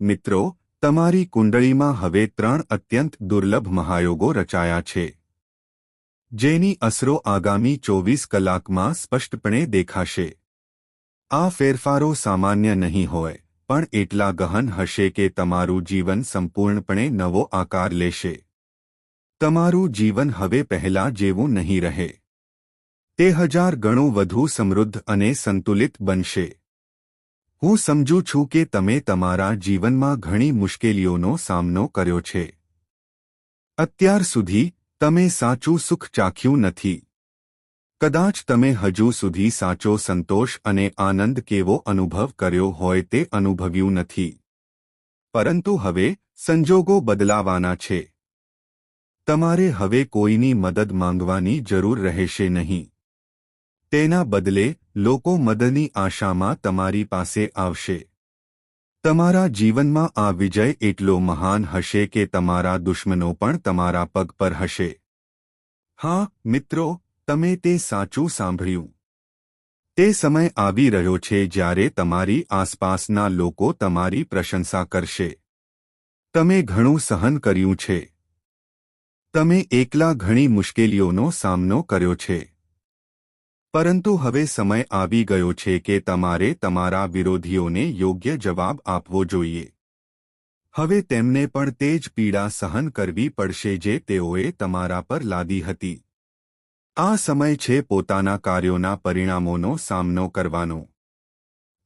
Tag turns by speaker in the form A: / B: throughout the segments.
A: મિત્રો, તમારી કુંડળીમાં હવે ત્રણ અત્યંત દુર્લભ મહાયોગો રચાયા છે. જેની અસરો આગામી ચોવીસ કલાકમાં સ્પષ્ટપણે દેખાશે. આ ફેરફારો સામાન્ય નહીં હોય, પણ એટલા ગહન હશે કે તમારું જીવન સંપૂર્ણપણે નવો આકાર લેશે. તમારું જીવન હવે પહેલા જેવું નહીં રહે. તે હજાર ગણું વધુ સમૃદ્ધ અને સંતુલિત બનશે. હું સમજું છું કે તમે તમારા જીવનમાં ઘણી મુશ્કેલીઓનો સામનો કર્યો છે. અત્યાર સુધી, તમે સાચું સુખ ચાખ્યું નથી. કદાચ તમે હજુ સુધી સાચો સંતોષ અને આનંદ કેવો અનુભવ કર્યો હોય તે અનુભવ્યું નથી. પરંતુ હવે, સંજોગો બદલાવાના છે. તમારે હવે કોઈની મદદ માંગવાની જરૂર રહેશે નહીં. તેના બદલે લોકો મદદની આશામાં તમારી પાસે આવશે. તમારા જીવનમાં આ વિજય એટલો મહાન હશે કે તમારા દુશ્મનો પણ તમારા પગ પર હશે. હા, મિત્રો, તમે તે સાચું સાંભળ્યું. તે સમય આવી રહ્યો છે જ્યારે તમારી આસપાસના લોકો તમારી પ્રશંસા કરશે. તમે ઘણું સહન કર્યું છે. તમે એકલા ઘણી મુશ્કેલીઓનો સામનો કર્યો છે. પરંતુ હવે સમય આવી ગયો છે કે તમારે તમારા વિરોધીઓને યોગ્ય જવાબ આપવો જોઈએ. હવે તેમને પણ તે જ પીડા સહન કરવી પડશે જે તેઓએ તમારા પર લાદી હતી. આ સમય છે પોતાના કાર્યોના પરિણામોનો સામનો કરવાનો.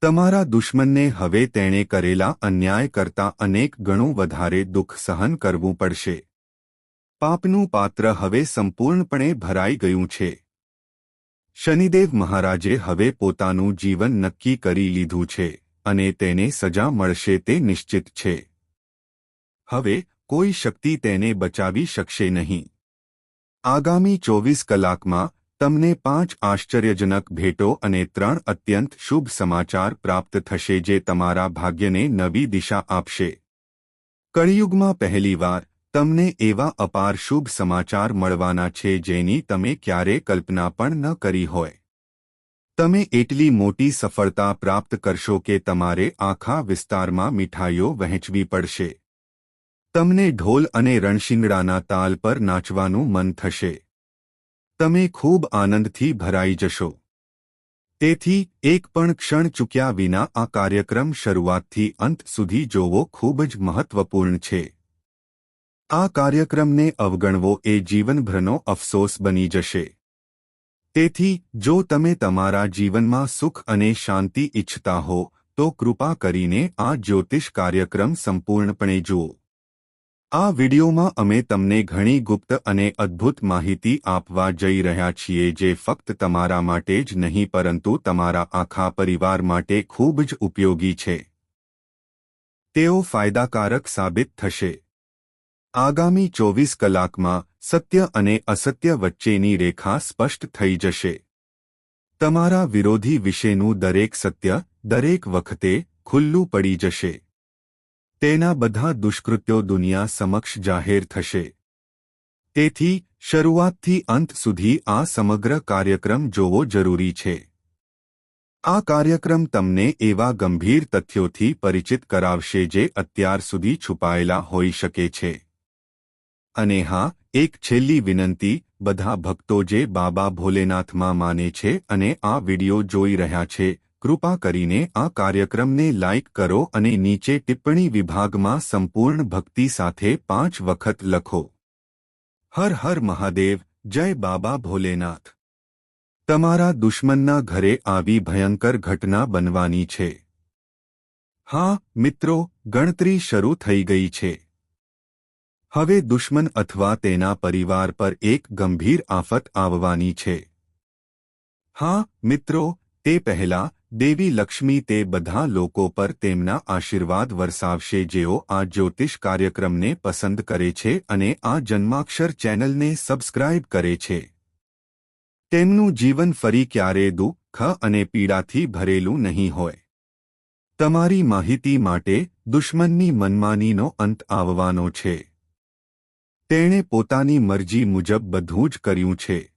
A: તમારા દુશ્મનને હવે તેણે કરેલા અન્યાય કરતાં અનેક ગણું વધારે દુઃખ સહન કરવું પડશે. પાપનું પાત્ર હવે સંપૂર્ણપણે ભરાઈ ગયું છે. શનિદેવ મહારાજે હવે પોતાનું જીવન નક્કી કરી લીધું છે અને તેને સજા મળશે તે નિશ્ચિત છે. હવે કોઈ શક્તિ તેને બચાવી શકશે નહીં. આગામી ચોવીસ કલાકમાં તમને પાંચ આશ્ચર્યજનક ભેટો અને ત્રણ અત્યંત શુભ સમાચાર પ્રાપ્ત થશે જે તમારા ભાગ્યને નવી દિશા આપશે. કળિયુગમાં પહેલીવાર તમને એવા અપાર શુભ સમાચાર મળવાના છે જેની તમે ક્યારે કલ્પના પણ ન કરી હોય. તમે એટલી મોટી સફળતા પ્રાપ્ત કરશો કે તમારે આખા વિસ્તારમાં મીઠાઈઓ વહેંચવી પડશે. તમને ઢોલ અને રણશિંગડાના તાલ પર નાચવાનું મન થશે. તમે ખૂબ આનંદથી ભરાઈ જશો. તેથી, એક પણ ક્ષણ ચૂક્યા વિના આ કાર્યક્રમ શરૂઆતથી અંત સુધી જોવો ખૂબ જ મહત્વપૂર્ણ છે. આ કાર્યક્રમને અવગણવો એ જીવનભરનો અફસોસ બની જશે. તેથી, જો તમે તમારા જીવનમાં સુખ અને શાંતિ ઇચ્છતા હો, તો કૃપા કરીને આ જ્યોતિષ કાર્યક્રમ સંપૂર્ણપણે જુઓ. આ વિડિયોમાં અમે તમને ઘણી ગુપ્ત અને અદ્ભુત માહિતી આપવા જઈ રહ્યા છીએ જે ફક્ત તમારા માટે જ નહીં, પરંતુ તમારા આખા પરિવાર માટે ખૂબ જ ઉપયોગી છે. તેઓ ફાયદાકારક સાબિત થશે. આગામી ચોવીસ કલાકમાં સત્ય અને અસત્ય વચ્ચેની રેખા સ્પષ્ટ થઈ જશે. તમારા વિરોધી વિશેનું દરેક સત્ય, દરેક વખતે ખુલ્લું પડી જશે. તેના બધા દુષ્કૃત્યો દુનિયા સમક્ષ જાહેર થશે. તેથી, શરૂઆતથી અંત સુધી આ સમગ્ર કાર્યક્રમ જોવો જરૂરી છે. આ કાર્યક્રમ તમને એવા ગંભીર તથ્યોથી પરિચિત કરાવશે જે અત્યાર સુધી છુપાયેલા હોઈ શકે છે. અને હા, એક છેલ્લી વિનંતી, બધા ભક્તો જે બાબા ભોલેનાથમાં માને છે અને આ વિડિયો જોઈ રહ્યા છે, કૃપા કરીને આ કાર્યક્રમને લાઇક કરો અને નીચે ટિપ્પણી વિભાગમાં સંપૂર્ણ ભક્તિ સાથે પાંચ વખત લખો. હર હર મહાદેવ, જય બાબા ભોલેનાથ. તમારા દુશ્મનના ઘરે આવી ભયંકર ઘટના બનવાની છે. હા, મિત્રો, ગણતરી શરૂ થઈ ગઈ છે. હવે દુશ્મન અથવા તેના પરિવાર પર એક ગંભીર આફત આવવાની છે. હા, મિત્રો, તે પહેલા, દેવી લક્ષ્મી તે બધા લોકો પર તેમના આશીર્વાદ વરસાવશે જેઓ આ જ્યોતિષ કાર્યક્રમને પસંદ કરે છે અને આ જન્માક્ષર ચેનલને સબસ્ક્રાઇબ કરે છે. તેમનું જીવન ફરી ક્યારે દુઃખ અને પીડાથી ભરેલું નહીં હોય. તમારી માહિતી માટે દુશ્મનની મનમાનીનો અંત આવવાનો છે. તેણે પોતાની મરજી મુજબ બધું જ કર્યું છે.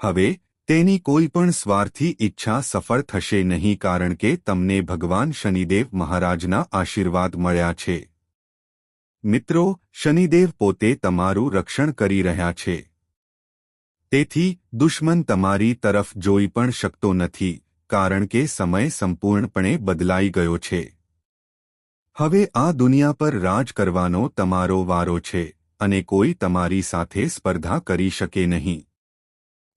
A: હવે, તેની કોઈ પણ સ્વાર્થી ઈચ્છા સફળ થશે નહીં કારણ કે તમને ભગવાન શનિદેવ મહારાજના આશીર્વાદ મળ્યા છે. મિત્રો, શનિદેવ પોતે તમારું રક્ષણ કરી રહ્યા છે. તેથી, દુશ્મન તમારી તરફ જોઈ પણ શકતો નથી, કારણ કે સમય સંપૂર્ણપણે બદલાઈ ગયો છે. હવે આ દુનિયા પર રાજ કરવાનો તમારો વારો છે. અને કોઈ તમારી સાથે સ્પર્ધા કરી શકે નહીં.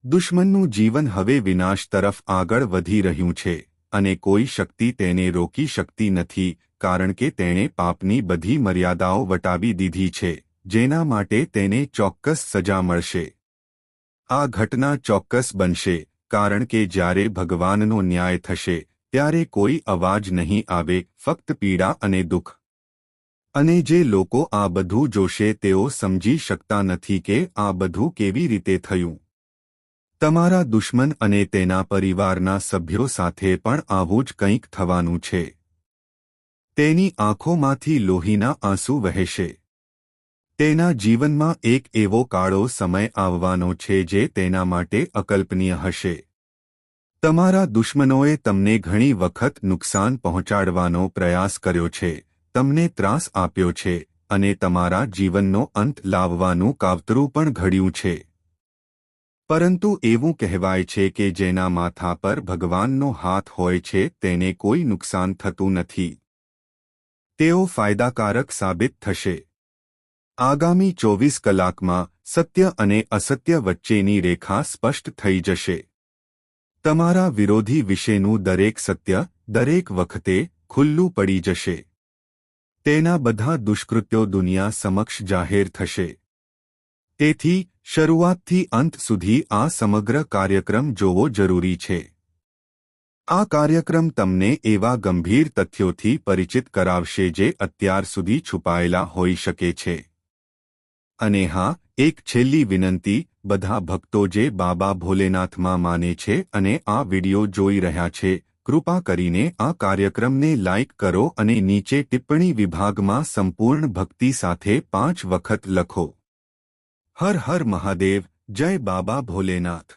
A: દુશ્મનનું જીવન હવે વિનાશ તરફ આગળ વધી રહ્યું છે, અને કોઈ શક્તિ તેને રોકી શકતી નથી, કારણ કે તેણે પાપની બધી મર્યાદાઓ વટાવી દીધી છે, જેના માટે તેને ચોક્કસ સજા મળશે. આ ઘટના ચોક્કસ બનશે, કારણ કે જ્યારે ભગવાનનો ન્યાય થશે, ત્યારે કોઈ અવાજ નહીં આવે, ફક્ત પીડા અને દુઃખ. અને જે લોકો આ બધું જોશે તેઓ સમજી શકતા નથી કે આ બધું કેવી રીતે થયું. તમારા દુશ્મન અને તેના પરિવારના સભ્યો સાથે પણ આવું જ કંઈક થવાનું છે. તેની આંખોમાંથી લોહીના આંસુ વહેશે. તેના જીવનમાં એક એવો કાળો સમય આવવાનો છે જે તેના માટે અકલ્પનીય હશે. તમારા દુશ્મનોએ તમને ઘણી વખત નુકસાન પહોંચાડવાનો પ્રયાસ કર્યો છે. તમને ત્રાસ આપ્યો છે અને તમારા જીવનનો અંત લાવવાનું કાવતરું પણ ઘડ્યું છે. પરંતુ એવું કહેવાય છે કે જેના માથા પર ભગવાનનો હાથ હોય છે તેને કોઈ નુકસાન થતું નથી. તેઓ ફાયદાકારક સાબિત થશે. આગામી ચોવીસ કલાકમાં સત્ય અને અસત્ય વચ્ચેની રેખા સ્પષ્ટ થઈ જશે. તમારા વિરોધી વિશેનું દરેક સત્ય દરેક વખતે ખુલ્લું પડી જશે. તેના બધા દુષ્કૃત્યો દુનિયા સમક્ષ જાહેર થશે. તેથી, શરૂઆતથી અંત સુધી આ સમગ્ર કાર્યક્રમ જોવો જરૂરી છે. આ કાર્યક્રમ તમને એવા ગંભીર તથ્યોથી પરિચિત કરાવશે જે અત્યાર સુધી છુપાયેલા હોઈ શકે છે. અને હા, એક છેલ્લી વિનંતી, બધા ભક્તો જે બાબા ભોલેનાથમાં માને છે અને આ વિડિયો જોઈ રહ્યા છે કૃપા કરીને આ કાર્યક્રમને લાઇક કરો અને નીચે ટિપ્પણી વિભાગમાં સંપૂર્ણ ભક્તિ સાથે પાંચ વખત લખો. હર હર મહાદેવ, જય બાબા ભોલેનાથ.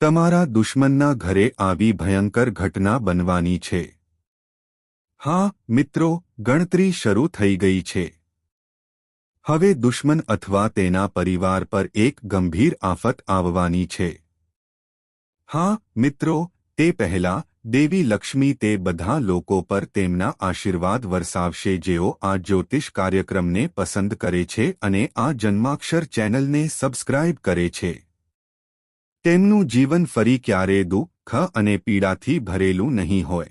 A: તમારા દુશ્મનના ઘરે આવી ભયંકર ઘટના બનવાની છે. હા, મિત્રો, ગણતરી શરૂ થઈ ગઈ છે. હવે દુશ્મન અથવા તેના પરિવાર પર એક ગંભીર આફત આવવાની છે. હા, મિત્રો, તે પહેલા દેવી લક્ષ્મી તે બધા લોકો પર તેમના આશીર્વાદ વરસાવશે જેઓ આ જ્યોતિષ કાર્યક્રમને પસંદ કરે છે અને આ જન્માક્ષર ચેનલને સબસ્ક્રાઇબ કરે છે. તેમનું જીવન ફરી ક્યારે દુઃખ અને પીડાથી ભરેલું નહીં હોય.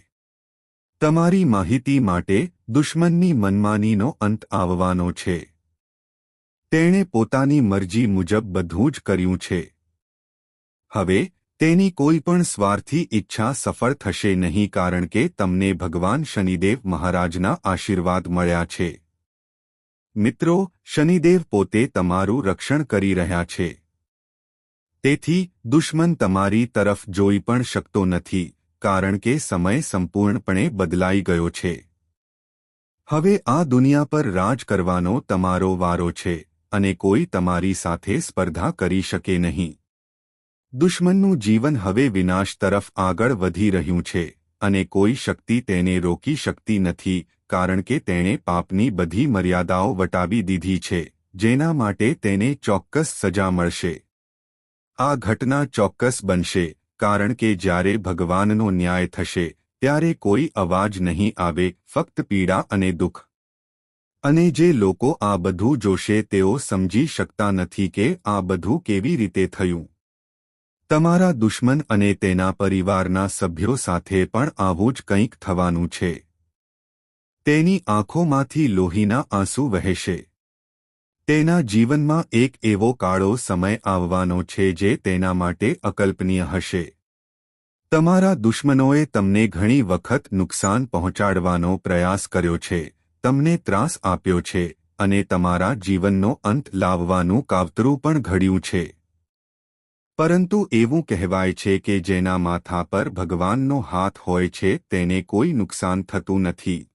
A: તમારી માહિતી માટે દુશ્મનની મનમાનીનો અંત આવવાનો છે. તેણે પોતાની મરજી મુજબ બધું જ કર્યું છે. હવે તેની કોઈ પણ સ્વાર્થી ઈચ્છા સફળ થશે નહીં કારણ કે તમને ભગવાન શનિદેવ મહારાજના આશીર્વાદ મળ્યા છે. મિત્રો, શનિદેવ પોતે તમારું રક્ષણ કરી રહ્યા છે. તેથી, દુશ્મન તમારી તરફ જોઈ પણ શકતો નથી, કારણ કે સમય સંપૂર્ણપણે બદલાઈ ગયો છે. હવે આ દુનિયા પર રાજ કરવાનો તમારો વારો છે, અને કોઈ તમારી સાથે સ્પર્ધા કરી શકે નહીં. દુશ્મનનું જીવન હવે વિનાશ તરફ આગળ વધી રહ્યું છે અને કોઈ શક્તિ તેને રોકી શકતી નથી, કારણ કે તેણે પાપની બધી મર્યાદાઓ વટાવી દીધી છે, જેના માટે તેને ચોક્કસ સજા મળશે. આ ઘટના ચોક્કસ બનશે, કારણ કે જ્યારે ભગવાનનો ન્યાય થશે, ત્યારે કોઈ અવાજ નહીં આવે, ફક્ત પીડા અને દુઃખ. અને જે લોકો આ બધું જોશે તેઓ સમજી શકતા નથી કે આ બધું કેવી રીતે થયું. તમારા દુશ્મન અને તેના પરિવારના સભ્યો સાથે પણ આવું જ કંઈક થવાનું છે. તેની આંખોમાંથી લોહીના આંસુ વહેશે. તેના જીવનમાં એક એવો કાળો સમય આવવાનો છે જે તેના માટે અકલ્પનીય હશે. તમારા દુશ્મનોએ તમને ઘણી વખત નુકસાન પહોંચાડવાનો પ્રયાસ કર્યો છે, તમને ત્રાસ આપ્યો છે, અને તમારા જીવનનો અંત લાવવાનું કાવતરું પણ ઘડ્યું છે. પરંતુ એવું કહેવાય છે કે જેના માથા પર ભગવાનનો હાથ હોય છે, તેને કોઈ નુકસાન થતું નથી.